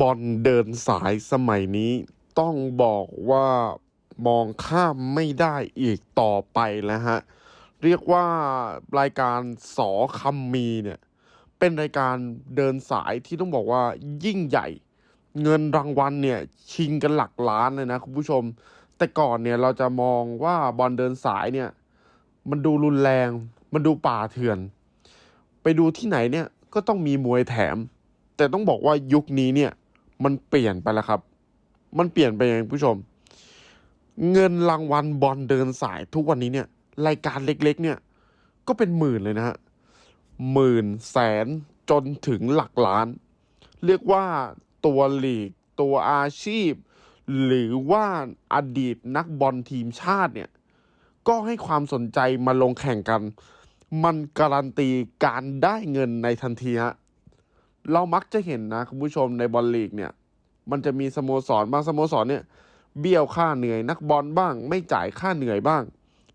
บอลเดินสายสมัยนี้ต้องบอกว่ามองข้ามไม่ได้อีกต่อไปแล้วฮะ เรียกว่ารายการสอคำมีเนี่ยเป็นรายการเดินสายที่ต้องบอกว่ายิ่งใหญ่ เงินรางวัลเนี่ยชิงกันหลักล้านเลยนะคุณผู้ชม แต่ก่อนเนี่ยเราจะมองว่าบอลเดินสายเนี่ยมันดูรุนแรง มันดูป่าเถื่อน ไปดูที่ไหนเนี่ยก็ต้องมีมวยแถม แต่ต้องบอกว่ายุคนี้เนี่ย มันเปลี่ยนไปแล้วครับ มันเปลี่ยนไปยังไงผู้ชม เงินรางวัลบอลเดินสายทุกวันนี้เนี่ย รายการเล็ก ๆ เนี่ย ก็เป็นหมื่นเลยนะฮะหมื่นแสนจนถึงหลักล้าน เรียกว่าตัวลีก ตัวอาชีพ หรือว่าอดีตนักบอลทีมชาติเนี่ย ก็ให้ความสนใจมาลงแข่งกัน มันการันตีการได้เงินในทันทีฮะ เรามักจะเห็นนะคุณผู้ชมในบอลลีกเนี่ย มันจะมีสโมสรบางสโมสรเนี่ย เบี้ยวค่าเหนื่อยนักบอลบ้าง ไม่จ่ายค่าเหนื่อยบ้าง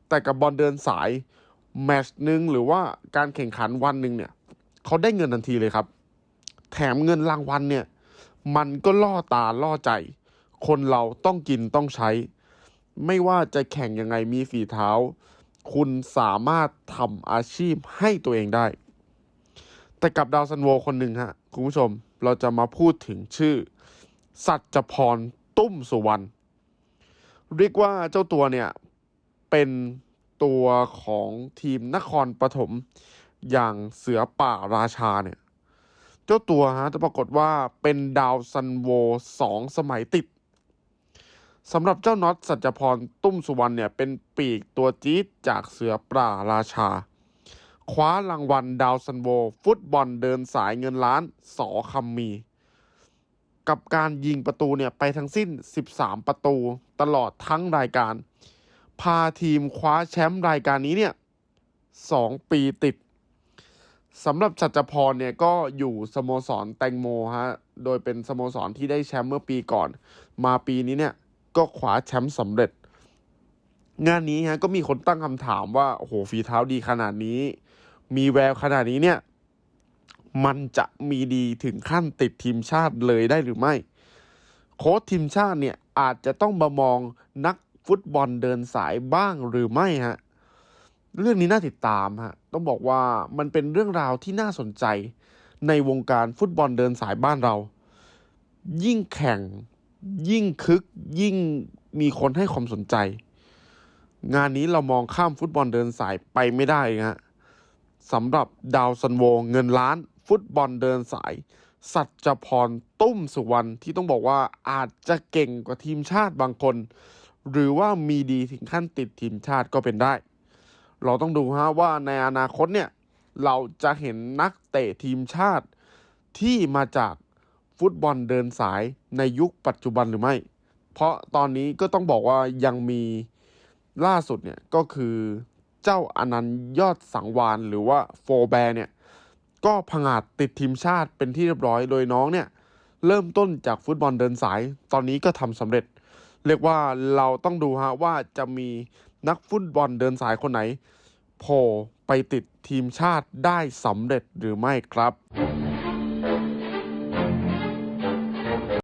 แต่กับบอลเดินสายแมชหนึ่งหรือว่าการแข่งขันวันหนึ่งเนี่ยเขาได้เงินทันทีเลยครับ แถมเงินรางวัลเนี่ย มันก็ล่อตาล่อใจ คนเราต้องกินต้องใช้ ไม่ว่าจะแข่งยังไงมีฝีเท้า คุณสามารถทำอาชีพให้ตัวเองได้ แต่กับดาวซันโวคนหนึ่งฮะคุณผู้ชมเราจะมาพูดถึงชื่อ สัจพรตุ้มสุวรรณเรียกว่าเจ้าตัวเนี่ย เป็นตัวของทีมนครปฐมอย่างเสือป่าราชาเนี่ย เจ้าตัวฮะจะปรากฏว่าเป็นดาวซันโวสองสมัยติดสำหรับเจ้าน็อตสัจพรตุ้มสุวรรณเนี่ย เป็นปีกตัวจี๊ดจากเสือป่าราชา คว้ารางวัลดาวซันโวฟุตบอลเดินสายเงินล้านสอคำมี กับการยิงประตูเนี่ยไปทั้งสิ้น 13 ประตูตลอดทั้งรายการ พาทีมคว้าแชมป์รายการนี้เนี่ย2ปีติดสำหรับชัจพรเนี่ยก็อยู่สโมสรแตงโมฮะ โดยเป็นสโมสรที่ได้แชมป์เมื่อปีก่อน มาปีนี้เนี่ยก็คว้าแชมป์สำเร็จ งานนี้ฮะก็มีคนตั้งคำถามว่า โอ้โหฝีเท้าดีขนาดนี้ มีแววขนาดนี้เนี่ย มันจะมีดีถึงขั้นติดทีมชาติเลยได้หรือไม่ โค้ชทีมชาติเนี่ยอาจจะต้องมามองนักฟุตบอลเดินสายบ้างหรือไม่ฮะ เรื่องนี้น่าติดตามฮะ ต้องบอกว่ามันเป็นเรื่องราวที่น่าสนใจในวงการฟุตบอลเดินสายบ้านเรา ยิ่งแข่ง ยิ่งคึก ยิ่งมีคนให้ความสนใจ งานนี้เรามองข้ามฟุตบอลเดินสายไปไม่ได้ฮะ สำหรับดาวซันโวเงินล้าน ฟุตบอลเดินสาย สัจพรตุ้มสุวรรณที่ต้องบอกว่าอาจจะเก่งกว่าทีมชาติบางคน หรือว่ามีดีถึงขั้นติดทีมชาติก็เป็นได้ เราต้องดูฮะว่าในอนาคตเนี่ย เราจะเห็นนักเตะทีมชาติ ที่มาจากฟุตบอลเดินสายในยุคปัจจุบันหรือไม่ เพราะตอนนี้ก็ต้องบอกว่ายังมีล่าสุดเนี่ยก็คือ เจ้าอนันต์ยอดสังวานหรือว่าโฟแบร์เนี่ยก็ผงาดติดทีมชาติเป็นที่เรียบร้อยโดยน้องเนี่ยเริ่มต้นจากฟุตบอลเดินสาย ตอนนี้ก็ทำสำเร็จ เรียกว่าเราต้องดูฮะว่าจะมีนักฟุตบอลเดินสายคนไหนโผล่ไปติดทีมชาติได้สำเร็จหรือไม่ครับ